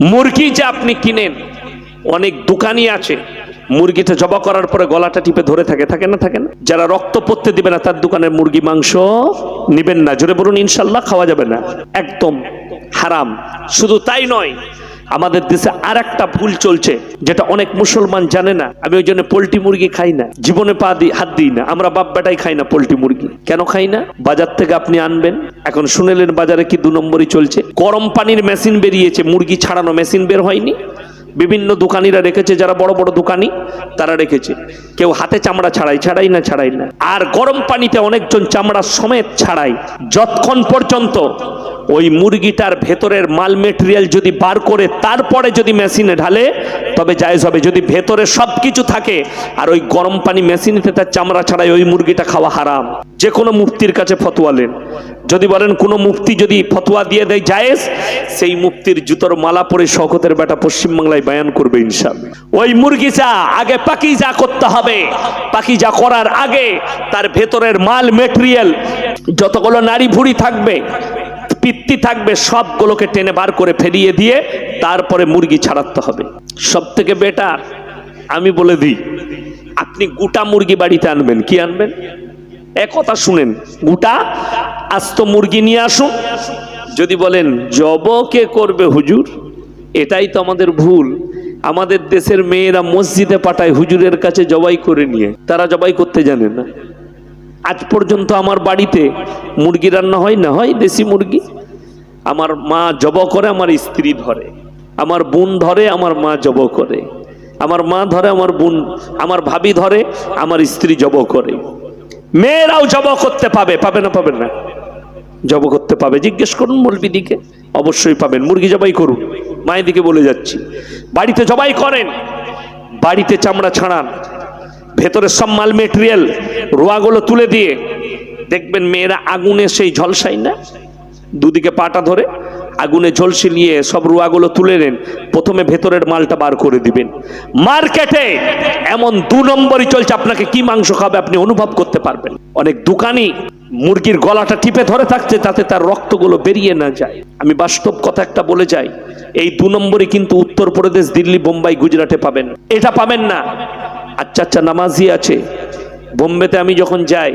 মুরগি যে আপনি কিনেন, অনেক দোকানই আছে, মুরগিটা জবা করার পরে গলাটা টিপে ধরে থাকে থাকে না থাকে না? যারা রক্ত পড়তে দিবে না, তার দোকানের মুরগি, মাংস নিবেন না। জোরে বলুন, ইনশাল্লাহ খাওয়া যাবে না। একদম হারাম। শুধু তাই নয় আমাদের দেশে আর একটা ভুল চলছে, যেটা অনেক মুসলমান জানে না। আমি ওই জন্য পোলট্রি মুরগি খাই না। জীবনে পা দিই হাত দিই না। আমরা বাপ বেটাই খাই না পোলট্রি মুরগি। কেন খাই না? বাজার থেকে আপনি আনবেন। এখন শুনেলেন বাজারে কি দু নম্বরই চলছে? গরম পানির মেশিন বেরিয়েছে। মুরগি ছাড়ানো মেশিন বের হয়নি। বিভিন্ন দোকানিরা রেখেছে, যারা বড় বড় দোকানি, তারা রেখেছে। কেউ হাতে চামড়া ছাড়াই ছাড়াই না ছাড়াই না। আর গরম পানিতে অনেকজন চামড়া সমেত ছাড়াই যতক্ষণ পর্যন্ত ওই মুরগিটার ভেতরের মাল মেটেরিয়াল যদি বার করে তারপরে যদি মেশিনে ঢালে, তবে জায়েজ হবে। যদি ভেতরে সব কিছু থাকে, আর ওই গরম পানি মেশিনেতে তার চামড়া ছাড়াই ওই মুরগিটা খাওয়া হারাম। যে কোনো মুফতির কাছে ফতোয়া ফতোয়ালেন যদি বলেন, কোনো মুফতি যদি ফতোয়া দিয়ে দেয় জায়েজ, সেই মুফতির জুতোর মালা পরে শওকতের বেটা পশ্চিমবাংলায় বায়ান করবে ইনশাআল্লাহ। ওই মুরগিটা আগে পাকিজা করতে হবে। পাকিজা করার আগে তার ভেতরের মাল মেটেরিয়াল, যতগুলো নারী ভুড়ি থাকবে পিত্তি থাকবে সবগুলোকে টেনে বার করে ফেরিয়ে দিয়ে তারপরে মুরগি ছাড়াতে হবে। সব থেকে বেটার আমি বলে দিই, আপনি গোটা মুরগি বাড়িতে আনবেন, কি আনবেন? এক কথা শুনেন, গোটা আস্ত মুরগি নিয়ে আসুন। যদি বলেন, জব কে করবে হুজুর? এটাই তো আমাদের ভুল। আমাদের দেশের মেয়েরা মসজিদে পাঠায় হুজুরের কাছে জবাই করে নিয়ে। তারা জবাই করতে জানে না। আজ পর্যন্ত আমার বাড়িতে মুরগি রান্না হয় না হয় দেশি মুরগি? আমার মা জব করে, আমার স্ত্রী ধরে। আমার বোন ধরে, আমার মা জব করে। আমার মা ধরে, আমার বোন, আমার ভাবি ধরে, আমার স্ত্রী জব করে। মেয়েরাও জব করতে পাবে পাবে না পাবে না? জব করতে পাবে। জিজ্ঞেস করুন মলবি দিকে অবশ্যই পাবেন। মুরগি জবাই করুন। মায়ের দিকে বলে যাচ্ছি। বাড়িতে জবাই করেন। বাড়িতে চামড়া ছাড়ান। ভেতরে সব মাল মেটেরিয়াল রোয়াগুলো তুলে দিয়ে দেখবেন মেয়েরা আগুনে সেই ঝলসাই না? দুদিকে পাটা ধরে আগুনে ঝলসে নিয়ে সব রুয়াগুলো তুলে নেন। প্রথমে ভেতরের মালটা বার করে দিবেন। মার্কেটে এমন দু নম্বরই চলছে, আপনাকে কি মাংস খাবে আপনি অনুভব করতে পারবেন। অনেক দোকানি মুরগির গলাটা টিপে ধরে থাকছে, তাতে তার রক্তগুলো বেরিয়ে না যায়। আমি বাস্তব কথা একটা বলে যাই, এই দু নম্বরই কিন্তু উত্তরপ্রদেশ, দিল্লি, বোম্বাই, গুজরাটে পাবেন। এটা পাবেন না। আচ্ছা আচ্ছা নামাজি আছে। বোম্বেতে আমি যখন যাই,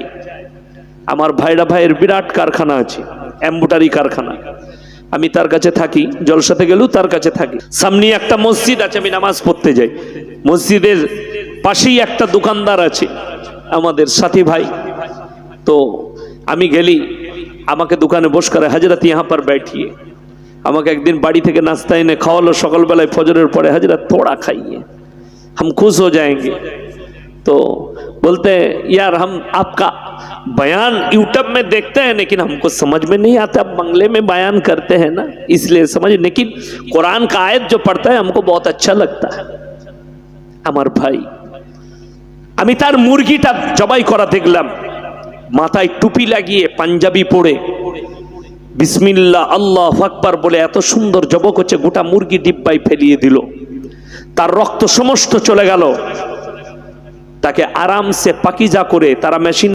আমার ভাইরা ভাইয়ের বিরাট কারখানা আছে অ্যাম্বুটারি কারখানা। আমি তার কাছে থাকি, জলসাতে গেলেও তার কাছে থাকি। সামনে একটা মসজিদ আছে, আমি নামাজ পড়তে যাই। মসজিদের পাশেই একটা দোকানদার আছে, আমাদের সাথী ভাই। তো আমি গেলি, আমাকে দোকানে বস করে, হাজরাত ইহা পর ব্যাঠিয়ে আমাকে একদিন বাড়ি থেকে নাস্তা এনে খাওয়ালো, সকালবেলায় ফজরের পরে হাজরা তোড়া খাইয়ে। हम खुश हो जाएंगे तो बोलते हैं यार हम आपका बयान यूट्यूब में देखते हैं लेकिन हमको समझ में नहीं आता आप बंगले में बयान करते हैं ना इसलिए समझ लेकिन कुरान का आयत जो पढ़ता है हमको बहुत अच्छा लगता है আমার ভাই আমি তার মুরগিটা জবাই করা দেখলাম মাথায় টুপি লাগিয়ে পাঞ্জাবি পরে বিসমিল্লা আল্লাহ আকবার বলে এত সুন্দর জবক হচ্ছে গোটা মুরগি ডিব্বাই ফেলিয়ে দিল তার রক্ত সমস্ত চলে গেল। তাকে আরামসে পাকিজা করে তারা মেশিন